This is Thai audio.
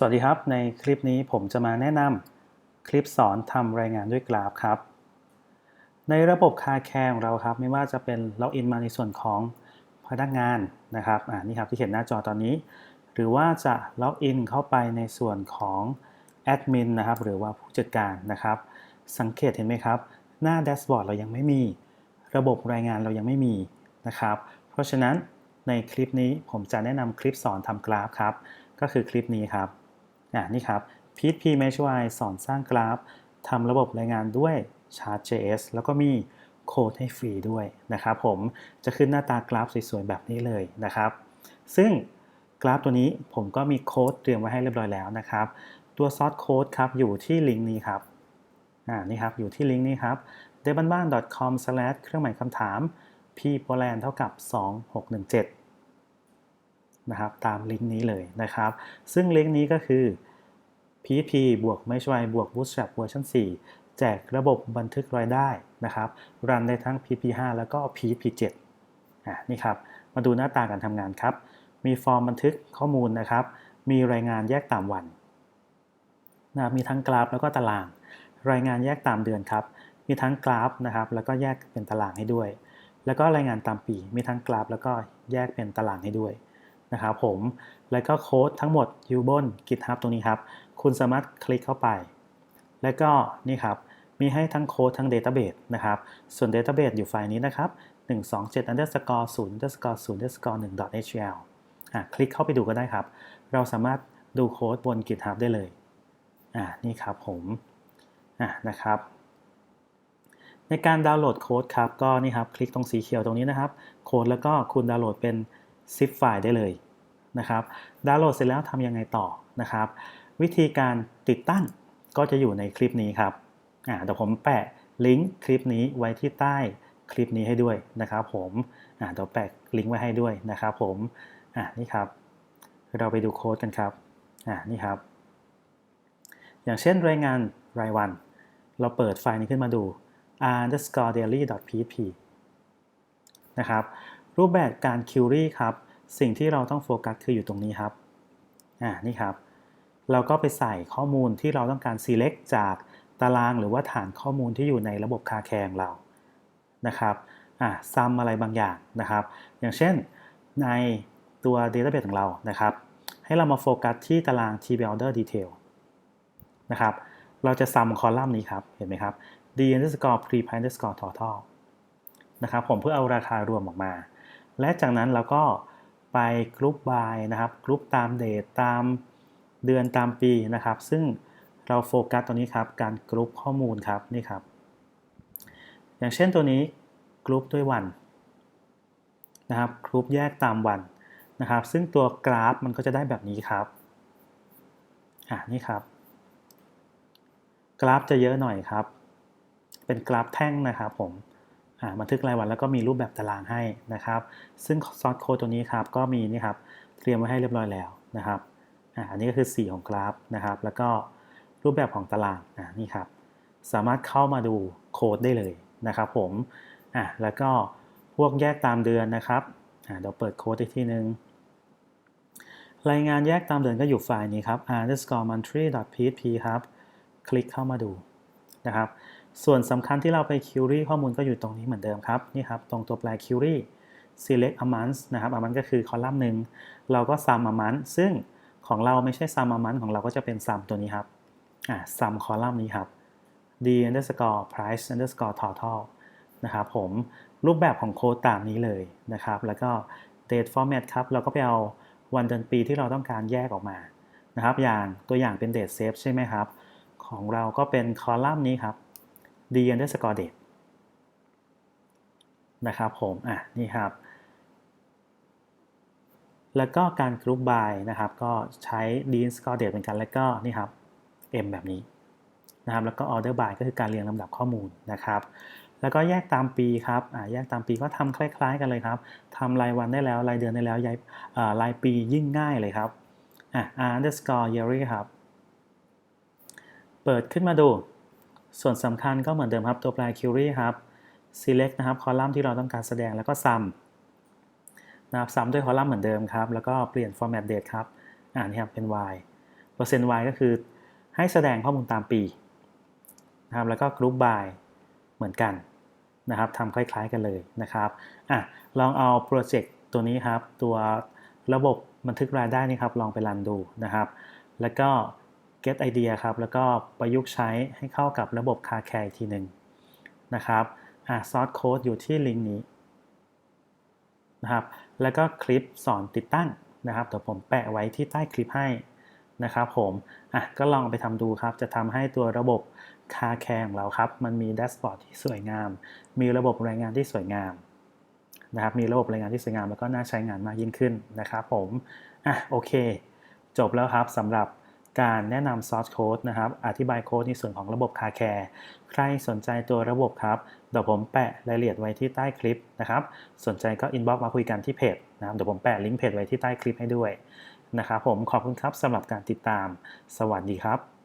สวัสดีครับ ในคลิปนี้ผมจะมาแนะนำคลิปสอนทำรายงานด้วยกราฟครับ ในระบบคาแคร์ของเราครับ ไม่ว่าจะเป็นล็อกอินมาในส่วนของพนักงานนะครับอ่านี่ครับที่เห็นหน้าจอตอนนี้ หรือว่าจะล็อกอินเข้าไปในส่วนของแอดมินนะครับหรือว่าผู้จัดการนะครับ สังเกตเห็นไหมครับ หน้าแดชบอร์ดเรายังไม่มี ระบบรายงานเรายังไม่มีนะครับ เพราะฉะนั้นในคลิปนี้ผมจะแนะนำคลิปสอนทำกราฟครับก็คือคลิปนี้ครับ อ่านี่ครับพีทพีเมชไวสอนสร้างกราฟทำระบบรายงานด้วย Chart.js แล้วก็มีโค้ดให้ฟรีด้วยนะครับผมจะขึ้นหน้าตากราฟสวยๆแบบนี้เลยนะครับ ซึ่งกราฟตัวนี้ผมก็มีโค้ดเตรียมไว้ให้เรียบร้อยแล้วนะครับ ตัวซอสโค้ดครับอยู่ที่ลิงก์นี้ครับอ่านี่ครับอยู่ที่ลิงก์นี้ครับ d e b a n b a n c o m เครื่องหมายคำถาม p p o l a n d เท่ากับ 2617 นะครับตามลิงก์นี้เลยนะครับ ซึ่งลิงก์นี้ก็คือ PHP บวกไม่ช่วยบวก Bootstrap เวอร์ชัน4 แจกระบบบันทึกรายได้นะครับรันได้ทั้ง PHP 5แล้วก็ PHP 7อะนี่ครับ มาดูหน้าตาการทำงานครับ มีฟอร์มบันทึกข้อมูลนะครับ มีรายงานแยกตามวันนะมีทั้งกราฟแล้วก็ตาราง รายงานแยกตามเดือนครับ มีทั้งกราฟนะครับ แล้วก็แยกเป็นตารางให้ด้วย แล้วก็รายงานตามปี มีทั้งกราฟ แล้วก็แยกเป็นตารางให้ด้วย นะครับผม แล้วก็โค้ดทั้งหมดอยู่บน GitHub ตรงนี้ครับ คุณสามารถคลิกเข้าไป แล้วก็นี่ครับ มีให้ทั้งโค้ดทั้ง Database นะครับ ส่วน Database อยู่ไฟล์นี้นะครับ 127 underscore 0 underscore 0 underscore 1 html อะคลิกเข้าไปดูก็ได้ครับ เราสามารถดูโค้ดบน GitHub ได้เลย อ่านี่ครับผมอะนะครับในการดาวน์โหลดโค้ดครับก็นี่ครับคลิกตรงสีเขียวตรงนี้นะครับ โค้ดแล้วก็คุณดาวน์โหลดเป็น zip ไฟล์ได้เลยนะครับดาวน์โหลดเสร็จแล้วทำยังไงต่อนะครับ วิธีการติดตั้งก็จะอยู่ในคลิปนี้ครับอ่าเดี๋ยวผมแปะลิงก์คลิปนี้ไว้ที่ใต้คลิปนี้ให้ด้วยนะครับ ผมอ่าเดี๋ยวแปะลิงก์ไว้ให้ด้วยนะครับ ผมอ่านี่ครับ เราไปดูโค้ดกันครับอ่านี่ครับ อย่างเช่นรายงานรายวัน เราเปิดไฟล์นี้ขึ้นมาดู underscore daily php นะครับ รูปแบบการ query ครับ สิ่งที่เราต้องโฟกัสคืออยู่ตรงนี้ครับ อ่า นี่ครับ เราก็ไปใส่ข้อมูลที่เราต้องการ select จากตารางหรือว่าฐานข้อมูลที่อยู่ในระบบคาแคร์เรา นะครับ อ่าซัมอะไรบางอย่างนะครับ อย่างเช่นในตัว database ของเรา นะครับ ให้เรามาโฟกัสที่ตาราง tbuilder detail นะครับ เราจะซัมคอลัมน์นี้ครับ เห็นไหมครับ d underscore pre underscore total นะครับผมเพื่อเอาราคารวมออกมา และจากนั้นเราก็ไปกรุ๊ป by นะครับกรุ๊ปตามเดทตามเดือนตามปีนะครับ ซึ่งเราโฟกัสตัวนี้ครับการกรุ๊ปข้อมูลครับนี่ครับ อย่างเช่นตัวนี้กรุ๊ปด้วยวันนะครับกรุ๊ปแยกตามวันนะครับ ซึ่งตัวกราฟมันก็จะได้แบบนี้ครับอ่านี่ครับ กราฟจะเยอะหน่อยครับ เป็นกราฟแท่งนะครับผม บันทึกรายวันแล้วก็มีรูปแบบตารางให้นะครับ ซึ่งซอสโค้ดตัวนี้ครับก็มีนี่ครับเตรียมไว้ให้เรียบร้อยแล้วนะครับอันนี้ก็คือสีของกราฟนะครับ แล้วก็รูปแบบของตารางนี่ครับสามารถเข้ามาดูโค้ดได้เลยนะครับผมอะแล้วก็พวกแยกตามเดือนนะครับอ่าเดี๋ยวเปิดโค้ดอีกทีนึงรายงานแยกตามเดือนก็อยู่ไฟล์นี้ครับ underscore monthly php ครับ คลิกเข้ามาดูนะครับ ส่วนสำคัญที่เราไป query ข้อมูลก็อยู่ตรงนี้เหมือนเดิมครับนี่ครับตรงตัวแปล query select a month นะครับ a month ก็คือคอลัมน์หนึ่งเราก็ sum a month ซึ่งของเราไม่ใช่ sum a month ของเราก็จะเป็น sum ตัวนี้ครับอ่า sum คอลัมน์นี้ครับ d underscore price underscore total นะครับผมรูปแบบของโค้ดตามนี้เลยนะครับ แล้วก็ date format ครับ เราก็ไปเอาวันเดือนปีที่เราต้องการแยกออกมานะครับ อย่างตัวอย่างเป็น date save ใช่ไหมครับ ของเราก็เป็นคอลัมน์นี้ครับ d underscore date นะครับผม อะ นี่ครับ แล้วก็การกรุ๊ป by นะครับ ก็ใช้ d underscore date เป็นกัน แล้วก็นี่ครับ m แบบนี้นะครับ แล้วก็ order by ก็คือการเรียงลำดับข้อมูลนะครับ แล้วก็แยกตามปีครับ อ่า แยกตามปีก็ทำคล้าย ๆ กันเลยครับทำรายวันได้แล้ว รายเดือนได้แล้วย้ายรายปียิ่งง่ายเลยครับ อะ r underscore yearly ครับ เปิดขึ้นมาดู ส่วนสำคัญก็เหมือนเดิมครับตัวแปร query ครับ select นะครับคอลัมน์ที่เราต้องการแสดงแล้วก็ sum นะครับ sum ด้วยคอลัมน์เหมือนเดิมครับ แล้วก็เปลี่ยน format date ครับอ่านี่ครับเป็น y เปอร์เซ็นต์ Y ก็คือให้แสดงข้อมูลตามปีนะครับแล้วก็กรุ๊ป by เหมือนกันนะครับทำคล้ายๆกันเลยนะครับอะลองเอาโปรเจกต์ตัวนี้ครับ ตัวระบบบันทึกรายได้นี่ครับ ลองไปรันดูนะครับ แล้วก็ get idea ครับ แล้วก็ประยุกต์ใช้ให้เข้ากับระบบ car care อีกทีหนึ่งนะครับอะ source code อยู่ที่ลิงก์นี้นะครับ แล้วก็คลิปสอนติดตั้งนะครับเดี๋ยวผมแปะไว้ที่ใต้คลิปให้นะครับผมอะก็ลองไปทำดูครับ จะทำให้ตัวระบบ car care ของเราครับ มันมีแดชบอร์ดที่สวยงาม มีระบบรายงานที่สวยงามนะครับ มีระบบรายงานที่สวยงามแล้วก็น่าใช้งานมากยิ่งขึ้นนะครับผมอะโอเค จบแล้วครับสำหรับ การแนะนำ source code นะครับ อธิบายโค้ดในส่วนของระบบคาแคร์ใครสนใจตัวระบบครับ เดี๋ยวผมแปะรายละเอียดไว้ที่ใต้คลิปนะครับ สนใจก็ inbox มาคุยกันที่เพจนะครับ เดี๋ยวผมแปะลิงก์เพจไว้ที่ใต้คลิปให้ด้วยนะครับผมขอบคุณครับสำหรับการติดตาม สวัสดีครับ